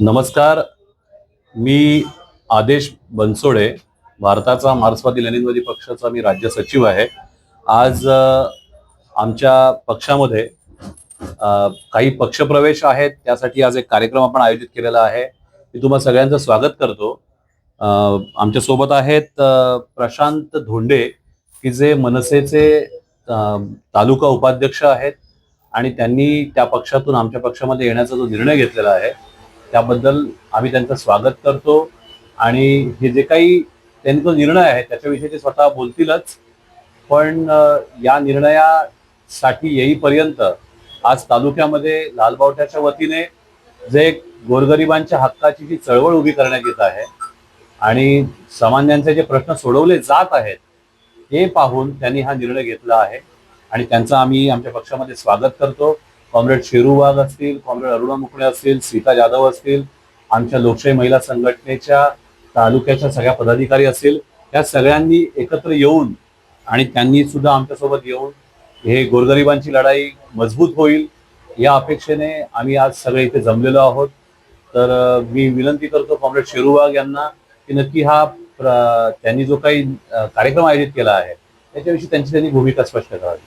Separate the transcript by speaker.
Speaker 1: नमस्कार. मी आदेश बनसोडे भारताचा मार्क्सवादी लेनिनवादी पक्षाचा मी राज्य सचिव आहे. आज आमच्या पक्षामध्ये काही पक्षप्रवेश आहेत. त्यासाठी आज एक कार्यक्रम आपण आयोजित केलेला आहे. मी तुम्हाला सगळ्यांचं स्वागत करतो. आमच्या आमच्यासोबत आहेत प्रशांत धोंडे की जे मनसेचे तालुका उपाध्यक्ष आहेत. आणि त्यांनी त्या पक्षातून आमच्या पक्षामध्ये येण्याचा जो निर्णय घेतलेला आहे त्याबद्दल आम्ही त्यांचं स्वागत करतो. आणि हे जे काही त्यांचा जो निर्णय आहे त्याच्याविषयी ते स्वतः बोलतीलच. पण या निर्णयासाठी येईपर्यंत आज तालुक्यामध्ये लालबावट्याच्या वतीने जे गोरगरिबांच्या हक्काची जी चळवळ उभी करण्यात येत आहे आणि सामान्यांचे जे प्रश्न सोडवले जात आहेत हे पाहून त्यांनी हा निर्णय घेतला आहे. आणि त्यांचं आम्ही आमच्या पक्षामध्ये स्वागत करतो. कॉम्रेड शेरू वाघ असतील कॉम्रेड अरुणा मुकणे असतील सीता जाधव असतील आमच्या लोकशाही महिला संघटनेच्या तालुक्याच्या सगळ्या पदाधिकारी असतील त्या सगळ्यांनी एकत्र येऊन आणि त्यांनी सुद्धा आमच्यासोबत येऊन हे गोरगरिबांची लढाई मजबूत होईल या अपेक्षेने आम्ही आज सगळे इथे जमलेलो आहोत. तर मी विनंती करतो कॉम्रेड शेरू वाघ यांना की नक्की हा प्र- त्यांनी जो काही कार्यक्रम आयोजित केला आहे त्याच्याविषयी त्यांची त्यांनी भूमिका स्पष्ट करावी.